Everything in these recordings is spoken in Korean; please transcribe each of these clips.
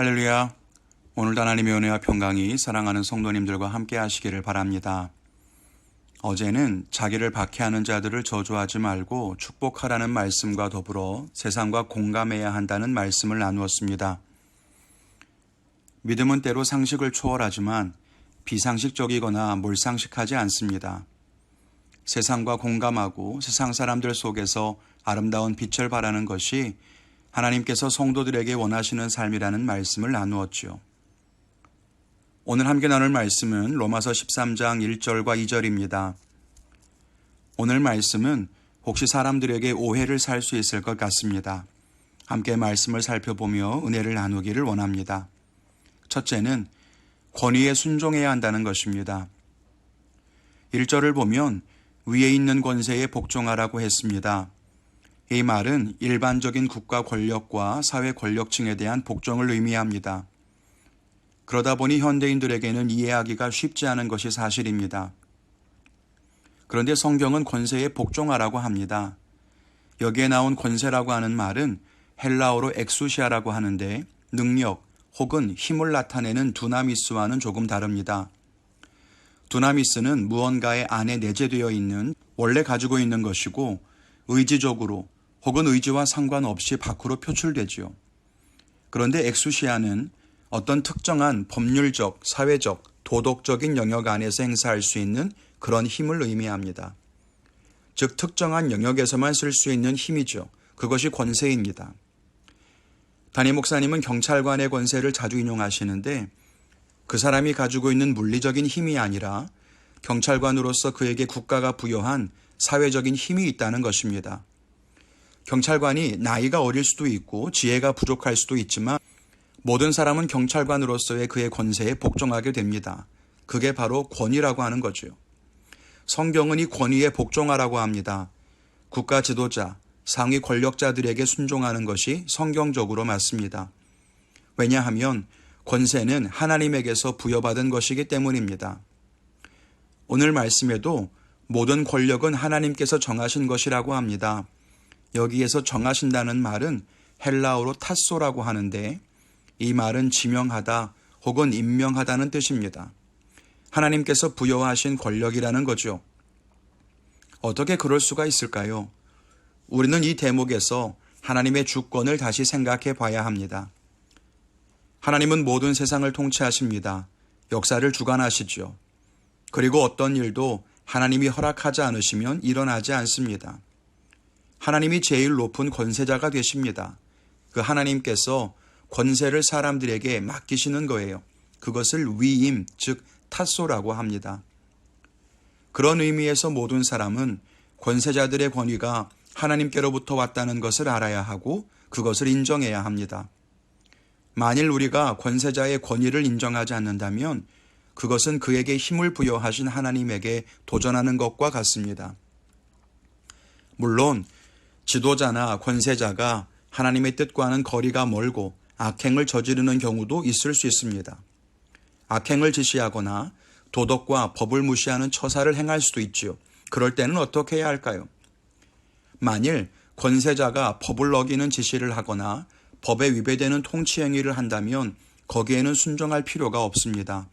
할렐루야. 오늘도 하나님의 은혜와 평강이 사랑하는 성도님들과 함께 하시기를 바랍니다. 어제는 자기를 박해하는 자들을 저주하지 말고 축복하라는 말씀과 더불어 세상과 공감해야 한다는 말씀을 나누었습니다. 믿음은 때로 상식을 초월하지만 비상식적이거나 몰상식하지 않습니다. 세상과 공감하고 세상 사람들 속에서 아름다운 빛을 발하는 것이 하나님께서 성도들에게 원하시는 삶이라는 말씀을 나누었지요. 오늘 함께 나눌 말씀은 로마서 13장 1절과 2절입니다. 오늘 말씀은 혹시 사람들에게 오해를 살 수 있을 것 같습니다. 함께 말씀을 살펴보며 은혜를 나누기를 원합니다. 첫째는 권위에 순종해야 한다는 것입니다. 1절을 보면 위에 있는 권세에 복종하라고 했습니다. 이 말은 일반적인 국가 권력과 사회 권력층에 대한 복종을 의미합니다. 그러다 보니 현대인들에게는 이해하기가 쉽지 않은 것이 사실입니다. 그런데 성경은 권세에 복종하라고 합니다. 여기에 나온 권세라고 하는 말은 헬라어로 엑수시아라고 하는데 능력 혹은 힘을 나타내는 두나미스와는 조금 다릅니다. 두나미스는 무언가의 안에 내재되어 있는 원래 가지고 있는 것이고 의지적으로 혹은 의지와 상관없이 밖으로 표출되지요. 그런데 엑수시아는 어떤 특정한 법률적, 사회적, 도덕적인 영역 안에서 행사할 수 있는 그런 힘을 의미합니다. 즉, 특정한 영역에서만 쓸 수 있는 힘이죠. 그것이 권세입니다. 담임 목사님은 경찰관의 권세를 자주 인용하시는데 그 사람이 가지고 있는 물리적인 힘이 아니라 경찰관으로서 그에게 국가가 부여한 사회적인 힘이 있다는 것입니다. 경찰관이 나이가 어릴 수도 있고 지혜가 부족할 수도 있지만 모든 사람은 경찰관으로서의 그의 권세에 복종하게 됩니다. 그게 바로 권위라고 하는 거죠. 성경은 이 권위에 복종하라고 합니다. 국가 지도자, 상위 권력자들에게 순종하는 것이 성경적으로 맞습니다. 왜냐하면 권세는 하나님에게서 부여받은 것이기 때문입니다. 오늘 말씀에도 모든 권력은 하나님께서 정하신 것이라고 합니다. 여기에서 정하신다는 말은 헬라어로 탓소라고 하는데 이 말은 지명하다 혹은 임명하다는 뜻입니다. 하나님께서 부여하신 권력이라는 거죠. 어떻게 그럴 수가 있을까요? 우리는 이 대목에서 하나님의 주권을 다시 생각해 봐야 합니다. 하나님은 모든 세상을 통치하십니다. 역사를 주관하시죠. 그리고 어떤 일도 하나님이 허락하지 않으시면 일어나지 않습니다. 하나님이 제일 높은 권세자가 되십니다. 그 하나님께서 권세를 사람들에게 맡기시는 거예요. 그것을 위임, 즉 탓소라고 합니다. 그런 의미에서 모든 사람은 권세자들의 권위가 하나님께로부터 왔다는 것을 알아야 하고 그것을 인정해야 합니다. 만일 우리가 권세자의 권위를 인정하지 않는다면 그것은 그에게 힘을 부여하신 하나님에게 도전하는 것과 같습니다. 물론 지도자나 권세자가 하나님의 뜻과는 거리가 멀고 악행을 저지르는 경우도 있을 수 있습니다. 악행을 지시하거나 도덕과 법을 무시하는 처사를 행할 수도 있지요. 그럴 때는 어떻게 해야 할까요? 만일 권세자가 법을 어기는 지시를 하거나 법에 위배되는 통치 행위를 한다면 거기에는 순종할 필요가 없습니다.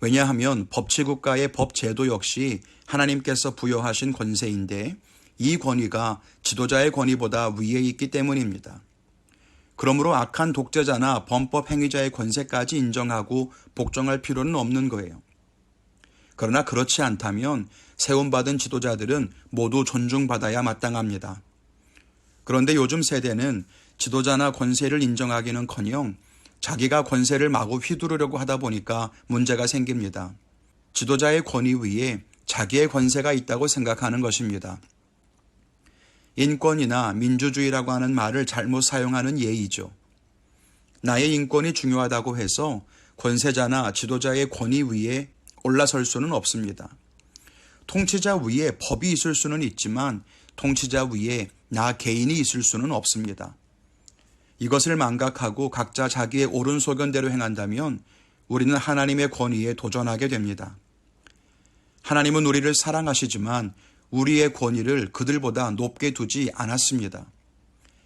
왜냐하면 법치국가의 법 제도 역시 하나님께서 부여하신 권세인데 이 권위가 지도자의 권위보다 위에 있기 때문입니다. 그러므로 악한 독재자나 범법 행위자의 권세까지 인정하고 복종할 필요는 없는 거예요. 그러나 그렇지 않다면 세움받은 지도자들은 모두 존중받아야 마땅합니다. 그런데 요즘 세대는 지도자나 권세를 인정하기는 커녕 자기가 권세를 마구 휘두르려고 하다 보니까 문제가 생깁니다. 지도자의 권위 위에 자기의 권세가 있다고 생각하는 것입니다. 인권이나 민주주의라고 하는 말을 잘못 사용하는 예의죠. 나의 인권이 중요하다고 해서 권세자나 지도자의 권위 위에 올라설 수는 없습니다. 통치자 위에 법이 있을 수는 있지만 통치자 위에 나 개인이 있을 수는 없습니다. 이것을 망각하고 각자 자기의 옳은 소견대로 행한다면 우리는 하나님의 권위에 도전하게 됩니다. 하나님은 우리를 사랑하시지만 우리의 권위를 그들보다 높게 두지 않았습니다.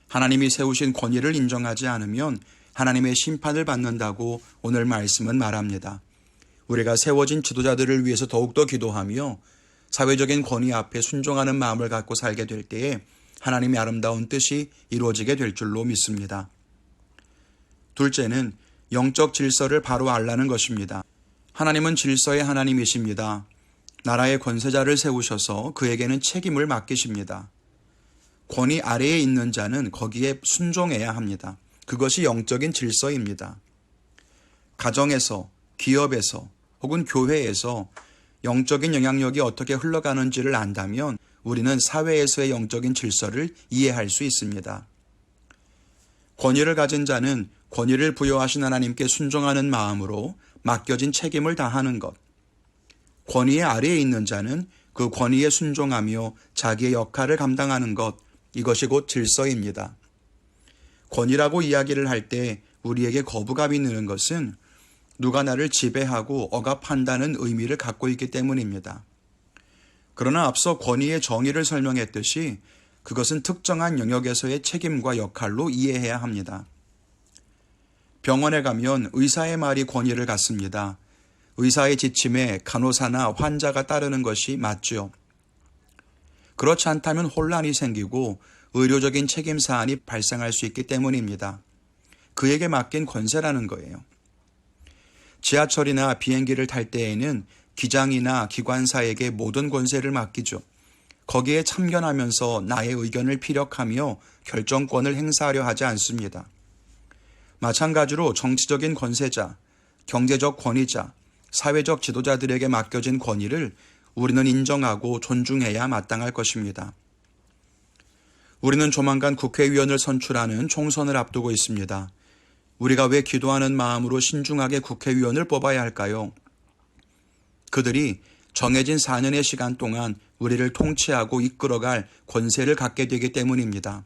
하나님이 세우신 권위를 인정하지 않으면 하나님의 심판을 받는다고 오늘 말씀은 말합니다. 우리가 세워진 지도자들을 위해서 더욱더 기도하며 사회적인 권위 앞에 순종하는 마음을 갖고 살게 될 때에 하나님의 아름다운 뜻이 이루어지게 될 줄로 믿습니다. 둘째는 영적 질서를 바로 알라는 것입니다. 하나님은 질서의 하나님이십니다. 나라의 권세자를 세우셔서 그에게는 책임을 맡기십니다. 권위 아래에 있는 자는 거기에 순종해야 합니다. 그것이 영적인 질서입니다. 가정에서, 기업에서, 혹은 교회에서 영적인 영향력이 어떻게 흘러가는지를 안다면 우리는 사회에서의 영적인 질서를 이해할 수 있습니다. 권위를 가진 자는 권위를 부여하신 하나님께 순종하는 마음으로 맡겨진 책임을 다하는 것. 권위의 아래에 있는 자는 그 권위에 순종하며 자기의 역할을 감당하는 것. 이것이 곧 질서입니다. 권위라고 이야기를 할 때 우리에게 거부감이 드는 것은 누가 나를 지배하고 억압한다는 의미를 갖고 있기 때문입니다. 그러나 앞서 권위의 정의를 설명했듯이 그것은 특정한 영역에서의 책임과 역할로 이해해야 합니다. 병원에 가면 의사의 말이 권위를 갖습니다. 의사의 지침에 간호사나 환자가 따르는 것이 맞죠. 그렇지 않다면 혼란이 생기고 의료적인 책임 사안이 발생할 수 있기 때문입니다. 그에게 맡긴 권세라는 거예요. 지하철이나 비행기를 탈 때에는 기장이나 기관사에게 모든 권세를 맡기죠. 거기에 참견하면서 나의 의견을 피력하며 결정권을 행사하려 하지 않습니다. 마찬가지로 정치적인 권세자, 경제적 권위자, 사회적 지도자들에게 맡겨진 권위를 우리는 인정하고 존중해야 마땅할 것입니다. 우리는 조만간 국회의원을 선출하는 총선을 앞두고 있습니다. 우리가 왜 기도하는 마음으로 신중하게 국회의원을 뽑아야 할까요? 그들이 정해진 4년의 시간 동안 우리를 통치하고 이끌어갈 권세를 갖게 되기 때문입니다.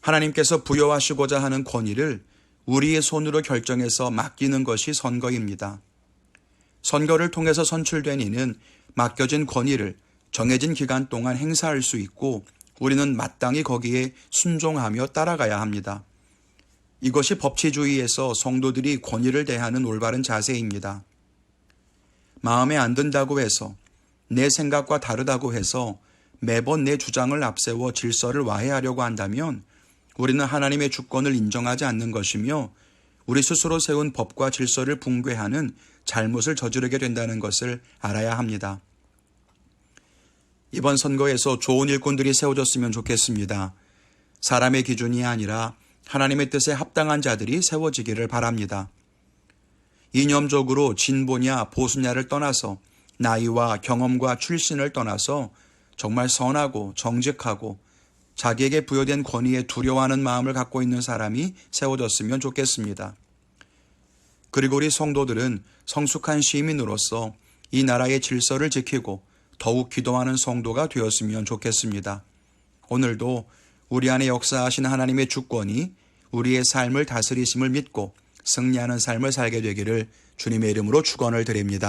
하나님께서 부여하시고자 하는 권위를 우리의 손으로 결정해서 맡기는 것이 선거입니다. 선거를 통해서 선출된 이는 맡겨진 권위를 정해진 기간 동안 행사할 수 있고 우리는 마땅히 거기에 순종하며 따라가야 합니다. 이것이 법치주의에서 성도들이 권위를 대하는 올바른 자세입니다. 마음에 안 든다고 해서 내 생각과 다르다고 해서 매번 내 주장을 앞세워 질서를 와해하려고 한다면 우리는 하나님의 주권을 인정하지 않는 것이며 우리 스스로 세운 법과 질서를 붕괴하는 잘못을 저지르게 된다는 것을 알아야 합니다. 이번 선거에서 좋은 일꾼들이 세워졌으면 좋겠습니다. 사람의 기준이 아니라 하나님의 뜻에 합당한 자들이 세워지기를 바랍니다. 이념적으로 진보냐 보수냐를 떠나서 나이와 경험과 출신을 떠나서 정말 선하고 정직하고 자기에게 부여된 권위에 두려워하는 마음을 갖고 있는 사람이 세워졌으면 좋겠습니다. 그리고 우리 성도들은 성숙한 시민으로서 이 나라의 질서를 지키고 더욱 기도하는 성도가 되었으면 좋겠습니다. 오늘도 우리 안에 역사하신 하나님의 주권이 우리의 삶을 다스리심을 믿고 승리하는 삶을 살게 되기를 주님의 이름으로 축원을 드립니다.